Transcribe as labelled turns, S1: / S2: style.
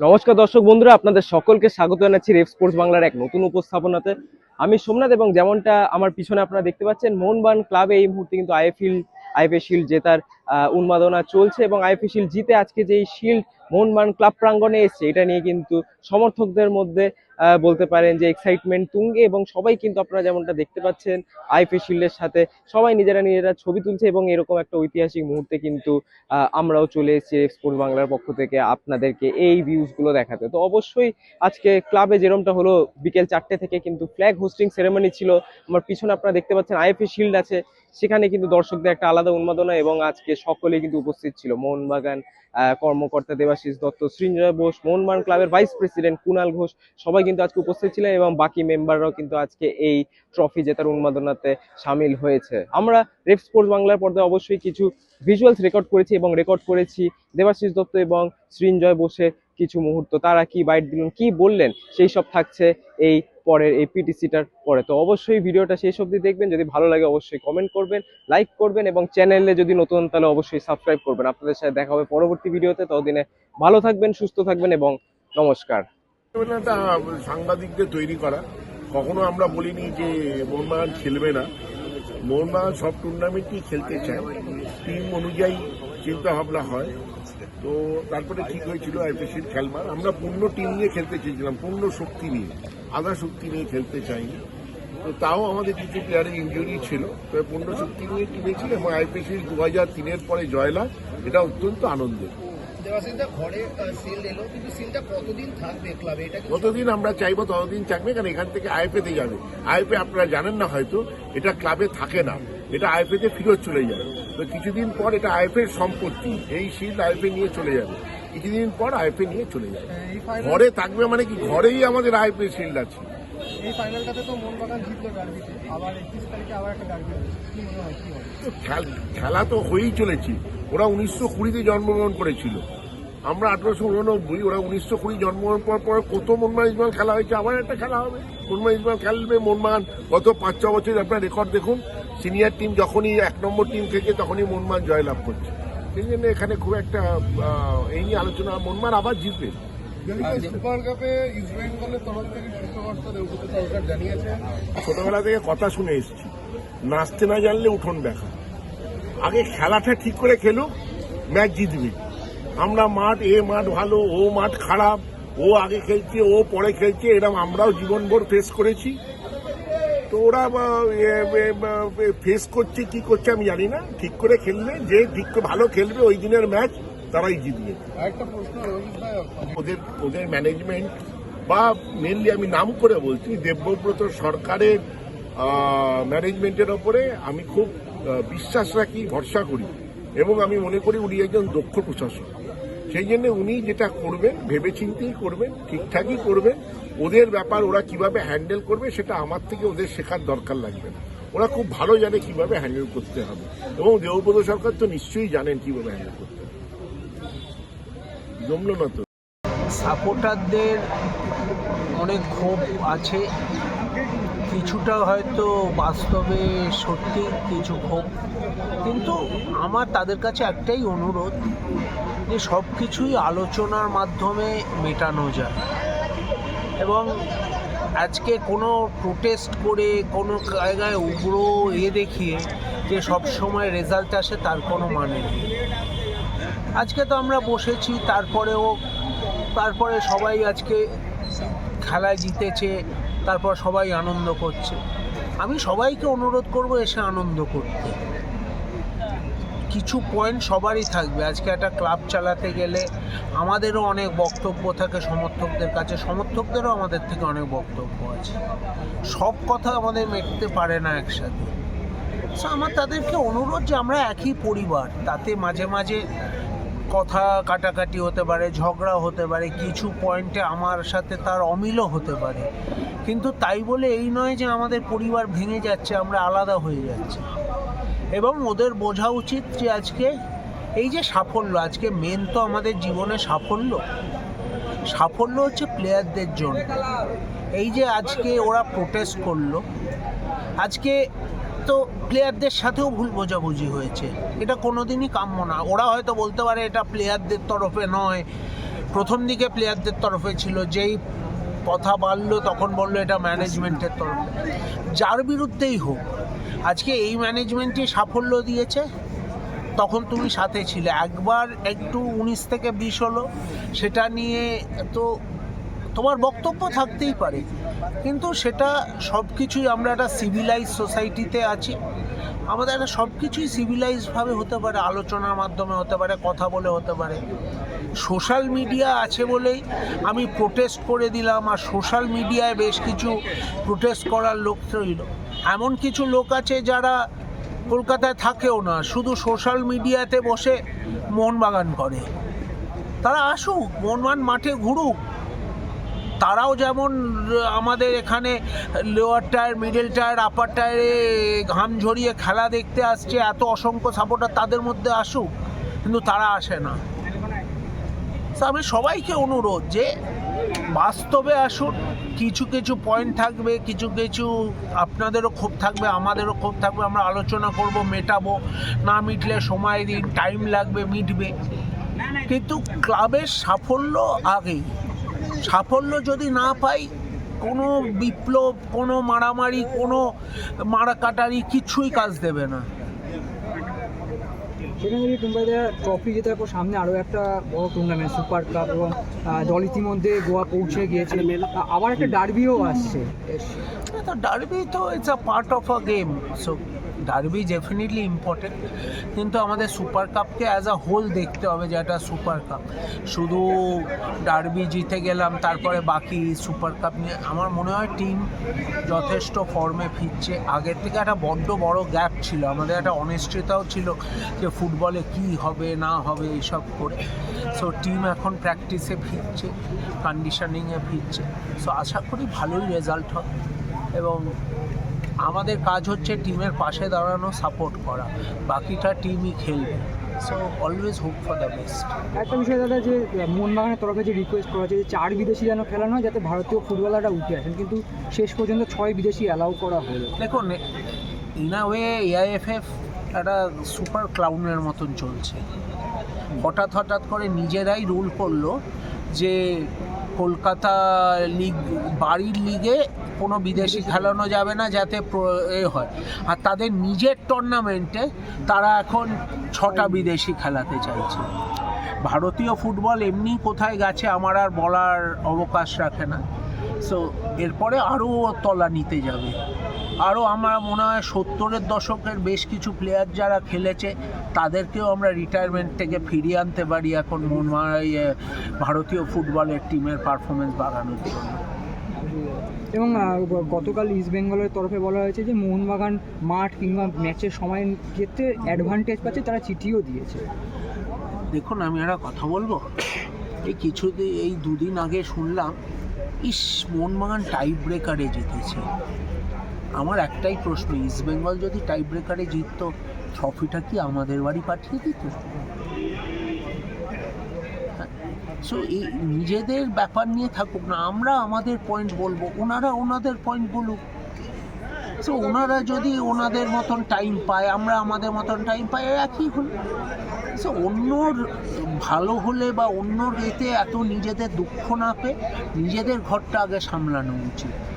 S1: নমস্কার দর্শক বন্ধুরা, আপনাদের সকলকে স্বাগত জানাচ্ছি রেফ স্পোর্টস বাংলার এক নতুন উপস্থাপনাতে। আমি সোমনাথ এবং যেমনটা আমার পিছনে আপনারা দেখতে পাচ্ছেন, মোহনবান ক্লাবে এই মুহূর্তে কিন্তু আইএফএল আইএফএ শিল্ড জেতার উন্মাদনা চলছে এবং আইএফএ শিল্ড জিতে আজকে যে শিল্ড মোহনবাগান ক্লাব প্রাঙ্গণে এসছে, এটা নিয়ে কিন্তু সমর্থকদের মধ্যে বলতে পারেন যে এক্সাইটমেন্ট তুঙ্গে এবং সবাই কিন্তু আপনারা যেমনটা দেখতে পাচ্ছেন আইএফএ শিল্ডের সাথে, সবাই নিজেরা নিজেরা ছবি তুলছে এবং এরকম একটা ঐতিহাসিক মুহূর্তে কিন্তু আমরাও চলে এসেছি স্পোর্টস বাংলার পক্ষ থেকে আপনাদেরকে এই ভিউজগুলো দেখাতে। তো অবশ্যই আজকে ক্লাবে যেরমটা হলো, বিকেল চারটে থেকে কিন্তু ফ্ল্যাগ হোস্টিং সেরেমনি ছিল। আমার পিছনে আপনারা দেখতে পাচ্ছেন আইএফএ শিল্ড আছে সেখানে কিন্তু দর্শকদের একটা আলাদা উন্মাদনা এবং আজকে সকলেই কিন্তু উপস্থিত ছিল। মোহনবাগান কর্মকর্তা দেবাশিস দত্ত, সৃঞ্জয় বোস, মোহনবাগান ক্লাবের ভাইস প্রেসিডেন্ট কুনাল ঘোষ, সবাই কিন্তু আজকে উপস্থিত ছিলেন এবং বাকি মেম্বাররাও কিন্তু আজকে এই ট্রফি জেতার উন্মাদনাতে সামিল হয়েছে। আমরা রেফ স্পোর্টস বাংলার পর্দায় অবশ্যই কিছু ভিজুয়ালস রেকর্ড করেছি এবং রেকর্ড করেছি দেবাশিস দত্ত এবং সৃঞ্জয় বোসের কিছু মুহূর্ত। তারা কি বাইট দিলেন, কি বললেন, সেই সব থাকছে এই পরের এই পিটিসিটার পরে। তো অবশ্যই ভিডিওটা শেষ অবধি দেখবেন। যদি ভালো লাগে অবশ্যই কমেন্ট করবেন লাইক করবেন এবং চ্যানেলে যদি নতুন, তাহলে অবশ্যই সাবস্ক্রাইব করবেন। আপনাদের সাথে দেখা হবে পরবর্তী ভিডিওতে। ততদিনে ভালো থাকবেন, সুস্থ থাকবেন এবং নমস্কার।
S2: সাংবাদিকদের তৈরি করা। কখনো আমরা বলিনি যে মোহনবাগান খেলবে না। মোহনবাগান সব টুর্নামেন্টই খেলতে চায়। টিম অনুযায়ী চিন্তা ভাবনা হয়। তো তারপরে ঠিক হয়েছিল আইপিসির খেলবার আমরা পূর্ণ টিম নিয়ে খেলতে চেয়েছিলাম, পূর্ণ শক্তি নিয়ে। আধা শক্তি নিয়ে খেলতে চাইনি। তো তাও আমাদের কিছু প্লেয়ারের ইঞ্জুরি ছিল। তো পূর্ণ শক্তি নিয়ে টিমে ছিল এবং আইপিসির দু হাজার তিনের পরে জয়লাভ, এটা অত্যন্ত আনন্দের।
S3: দেবাশিসদা ঘরে সিল এলো কিন্তু সিলটা কতদিন থাকবে ক্লাবে এটা কি
S2: আমরা চাইব ততদিন থাকবে কারণ এখান থেকে আইএফএতে যাবে। আইএফএ আপনারা জানেন না হয়তো এটা ক্লাবে থাকে না। এটা আইএফএতে ফিরত চলে যাবে। তো কিছুদিন পর এটা আইএফএর সম্পত্তি এই শিল্ড আইএফএ নিয়ে চলে যাবে। কিছুদিন পর আইএফএ নিয়ে চলে যাবে। ঘরে থাকবে মানে কি? ঘরেই আমাদের আইএফএ শিল্ড আছে।
S3: এই ফাইনালটাতে তো মোহনবাগান জিতলো ডার্বিতে আবার একত্রিশ তারিখে আবার একটা ডার্বি কি মনে হয়, কি
S2: খেলা তো হয়েই চলেছে। ওরা উনিশশো কুড়িতে জন্মগ্রহণ করেছিল। আমরা আঠারোশো উননব্বই, ওরা উনিশশো কুড়ি জন্মগ্রহণ করার পর কত মনমান ইসমাল খেলা হয়েছে? আবার একটা খেলা হবে। মনমান ইসমাল খেলবে মনমান গত পাঁচ, ছ বছর আপনার রেকর্ড দেখুন। সিনিয়র টিম যখনই এক নম্বর টিম থেকে তখনই মনমান জয়লাভ করছে। সেই জন্য এখানে খুব একটা এই নিয়ে আলোচনা মনমান আবার জিতবে।
S3: থেকে
S2: ছোটবেলা থেকে কথা শুনে এসেছি। নাচতে না জানলে উঠোন দেখা। আগে খেলাটা ঠিক করে খেলুক, ম্যাচ জিতবে। আমরা মাঠ এ মাঠ ভালো, ও মাঠ খারাপ, ও আগে খেলছে, ও পরে খেলছে এরকম আমরাও জীবনভর ফেস করেছি। তো ওরা ফেস করছে, কি করছে আমি জানি না। ঠিক করে খেললে যে ঠিক ভালো খেলবে, ওই দিনের ম্যাচ তারাই জিতবে। ওদের ওদের ম্যানেজমেন্ট বা মেনলি আমি নাম করে বলছি দেবব্রত সরকারের ম্যানেজমেন্টের ওপরে আমি খুব বিশ্বাস রাখি ভরসা করি। এবং আমি মনে করি উনি একজন দক্ষ প্রশাসক। সেই জন্য উনি যেটা করবেন ভেবে ভেবেচিন্তেই করবেন ঠিকঠাকই করবেন ওদের ব্যাপার ওরা কীভাবে হ্যান্ডেল করবে সেটা আমার থেকে ওদের শেখার দরকার লাগবে ওরা খুব ভালো জানে কীভাবে হ্যান্ডেল করতে হবে। এবং দেবব্রত সরকার তো নিশ্চয়ই জানেন কীভাবে হ্যান্ডেল করতে হবে। জমলো না তো?
S4: সাপোর্টারদের অনেক ক্ষোভ আছে। কিছুটা হয়তো বাস্তবে সত্যি কিছু ক্ষোভ। কিন্তু আমার তাদের কাছে একটাই অনুরোধ, যে সব কিছুই আলোচনার মাধ্যমে মেটানো যায়। এবং আজকে কোনো প্রোটেস্ট করে কোনো জায়গায় উগ্র এ দেখিয়ে যে সব সময় রেজাল্ট আসে, তার কোনো মানে নেই। আজকে তো আমরা বসেছি, তারপরেও, তারপরে সবাই আজকে খেলায় জিতেছে, তারপর সবাই আনন্দ করছে। আমি সবাইকে অনুরোধ করব এসে আনন্দ করতে। কিছু পয়েন্ট সবারই থাকবে। আজকে একটা ক্লাব চালাতে গেলে আমাদেরও অনেক বক্তব্য থাকে সমর্থকদের কাছে। সমর্থকদেরও আমাদের থেকে অনেক বক্তব্য আছে। সব কথা আমাদের মেটতে পারে না একসাথে। আমার তাদেরকে অনুরোধ যে আমরা একই পরিবার, তাতে মাঝে মাঝে কথা কাটাকাটি হতে পারে, ঝগড়া হতে পারে, কিছু পয়েন্টে আমার সাথে তার অমিলও হতে পারে। কিন্তু তাই বলে এই নয় যে আমাদের পরিবার ভেঙে যাচ্ছে, আমরা আলাদা হয়ে যাচ্ছি। এবং ওদের বোঝা উচিত যে আজকে এই যে সাফল্য, আজকে মেন তো আমাদের জীবনে সাফল্য। সাফল্য হচ্ছে প্লেয়ারদের জন্য। এই যে আজকে ওরা প্রোটেস্ট করল, আজকে তো প্লেয়ারদের সাথেও ভুল বোঝাবুঝি হয়েছে। এটা কোনোদিনই কাম্য না। ওরা হয়তো বলতে পারে এটা প্লেয়ারদের তরফে নয়। প্রথম দিকে প্লেয়ারদের তরফে ছিল। যেই কথা বাড়লো, তখন বলল এটা ম্যানেজমেন্টের তরফে। যার বিরুদ্ধেই হোক, আজকে এই ম্যানেজমেন্টই সাফল্য দিয়েছে। তখন তুমি সাথে ছিলে। একবার একটু উনিশ থেকে বিশ হলো। সেটা নিয়ে তো তোমার বক্তব্য থাকতেই পারে। কিন্তু সেটা সব কিছুই আমরা একটা সিভিলাইজ সোসাইটিতে আছি। আমাদের একটা সব কিছুই সিভিলাইজভাবে হতে পারে, আলোচনার মাধ্যমে হতে পারে, কথা বলে হতে পারে। সোশ্যাল মিডিয়া আছে বলেই আমি প্রোটেস্ট করে দিলাম আর সোশ্যাল মিডিয়ায় বেশ কিছু প্রোটেস্ট করার লোক রইল। এমন কিছু লোক আছে যারা কলকাতায় থাকেও না, শুধু সোশ্যাল মিডিয়াতে বসে মোহনবাগান করে। তারা আসুক মোহনবাগান মাঠে ঘুরুক তারাও যেমন আমাদের এখানে lower tier middle tier upper টায়ারে ঘাম ঝরিয়ে খেলা দেখতে আসছে, এত অসংখ্য সাপোর্টার তাদের মধ্যে আসুক, কিন্তু তারা আসে না। আমি সবাইকে অনুরোধ যে, বাস্তবে আসুন, কিছু কিছু পয়েন্ট থাকবে, কিছু কিছু আপনাদেরও ক্ষোভ থাকবে, আমাদেরও ক্ষোভ থাকবে, আমরা আলোচনা করব, মেটাবো, না মিটলে সময় দিন টাইম লাগবে, মিটবে। কিন্তু ক্লাবের সাফল্য আগেই। সাফল্য যদি না পাই কোনো বিপ্লব কোনো মারামারি কোনো মারাকাটারি কিছুই কাজ দেবে না।
S3: সেখানে যদি মুম্বাইতে ট্রফি জেতার পর সামনে আরও একটা বড় টুর্নামেন্ট সুপার কাপ এবং দল ইতিমধ্যে গোয়া পৌঁছে গিয়েছে। আবার একটা ডার্বিও আসছে।
S4: তো ডার্বি তো it's a part of a game so derby definitely important কিন্তু আমাদের সুপার কাপকে অ্যাজ আ হোল দেখতে হবে যে একটা সুপার কাপ শুধু ডার্বি জিতে গেলাম, তারপরে বাকি সুপার কাপ নিয়ে আমার মনে হয় টিম যথেষ্ট ফর্মে ফিরছে। আগের থেকে একটা বড্ড বড় গ্যাপ ছিল, আমাদের একটা অনিশ্চয়তাও ছিল যে ফুটবলে কি হবে, না হবে এইসব করে। সো টিম এখন প্র্যাকটিসে ফিরছে কন্ডিশনিংয়ে ফিরছে। সো আশা করি ভালোই রেজাল্ট হবে এবং আমাদের কাজ হচ্ছে টিমের পাশে দাঁড়ানো সাপোর্ট করা। বাকিটা টিমই খেলবে। So always hope for the best
S3: একটা বিষয় দাদা যে মোহনবাগানের তরফে যে রিকোয়েস্ট করা হয়েছে যে চার বিদেশি যেন খেলানো হয় যাতে ভারতীয় ফুটবলাররা উঠে আসেন। কিন্তু শেষ পর্যন্ত ছয় বিদেশি অ্যালাউ করা হলো।
S4: দেখুন ইন আ ওয়ে এআইএফএফ একটা সুপার ক্লাউনের মতন চলছে। হঠাৎ হঠাৎ করে নিজেরাই রুল করল যে কলকাতা লিগ বাড়ির লিগে কোনো বিদেশি খেলানো যাবে না যাতে এ হয়। আর তাদের নিজের টুর্নামেন্টে তারা এখন ছটা বিদেশি খেলাতে চাইছে। ভারতীয় ফুটবল এমনি কোথায় গেছে আমার আর বলার অবকাশ রাখে না। সো এরপরে আরও তলা নিতে যাবে। আরও আমার মনে হয় সত্তরের দশকের বেশ কিছু প্লেয়ার যারা খেলেছে, তাদেরকেও আমরা রিটায়ারমেন্ট থেকে ফিরিয়ে আনতে পারি এখন ভারতীয় ফুটবলের টিমের পারফরমেন্স বাড়ানোর জন্য।
S3: এবং গতকাল ইস্ট বেঙ্গলের তরফে বলা হয়েছে যে মোহনবাগান মাঠ কিংবা ম্যাচের সময়ের ক্ষেত্রে অ্যাডভান্টেজ পাচ্ছে, তারা চিঠিও দিয়েছে।
S4: দেখুন, আমি একটা কথা বলব। এই কিছুদিন, এই দুদিন আগে শুনলাম, ইস, মোহনবাগান টাই ব্রেকারে জিতেছে। আমার একটাই প্রশ্ন ইস্ট বেঙ্গল যদি টাই ব্রেকারে জিততো ট্রফিটা কি আমাদের বাড়ি পাঠিয়ে দিত? সো এই নিজেদের ব্যাপার নিয়ে থাকুক না, আমরা আমাদের পয়েন্ট বলব, ওনারা ওনাদের পয়েন্ট বলুক। সো ওনারা যদি ওনাদের মতন টাইম পায়, আমরা আমাদের মতন টাইম পাই একই হল। সো অন্যর ভালো হলে বা অন্যর এতে এত নিজেদের দুঃখ না পেয়ে নিজেদের ঘরটা আগে সামলানো উচিত।